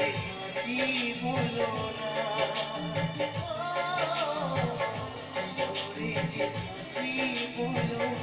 থাকি বলো না থাকি বলো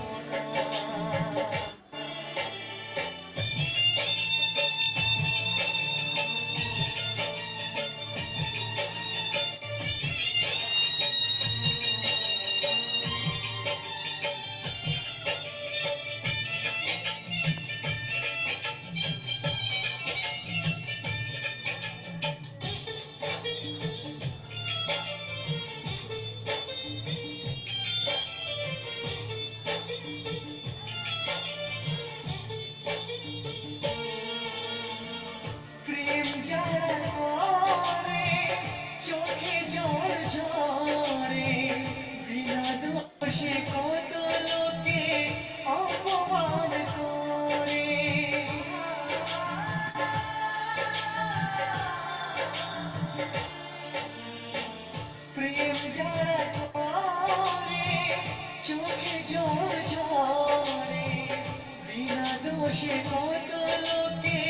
চোখে জল ঝরে বিনা দোষে কত লোকে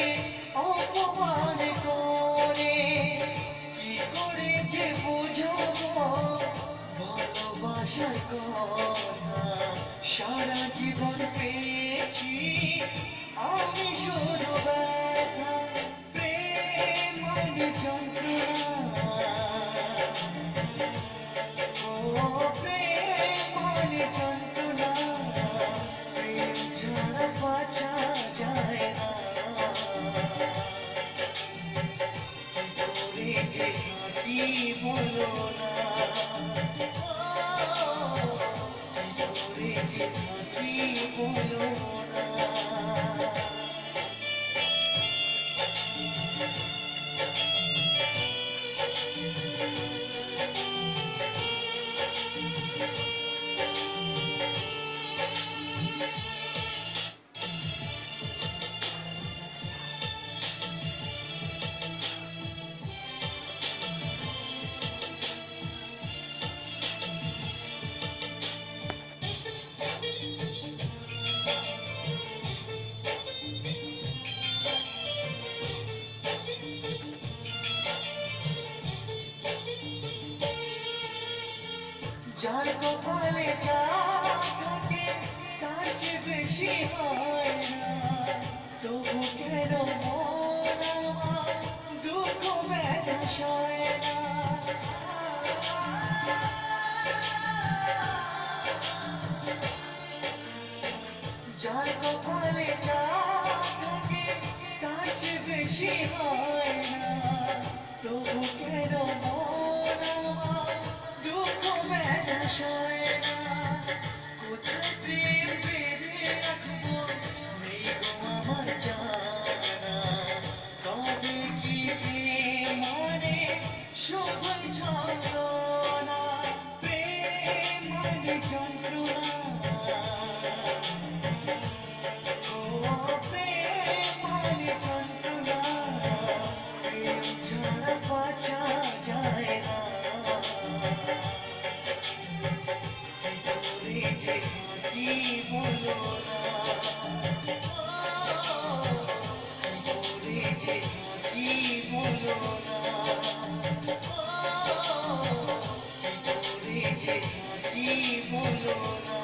অপমান করে কি করে যে বোঝাবো ভালোবাসার কথা সারা জীবন পেয়েছি আমি শুধু ব্যথা প্রেম যন্ত্রণা ও প্রেম কি করে যার কপালে থাকে, তার সে বেশি হয় না। তবু কেন দুঃখ ব্যথা সয় না? যার কপালে থাকে, তার সে বেশি হয় place.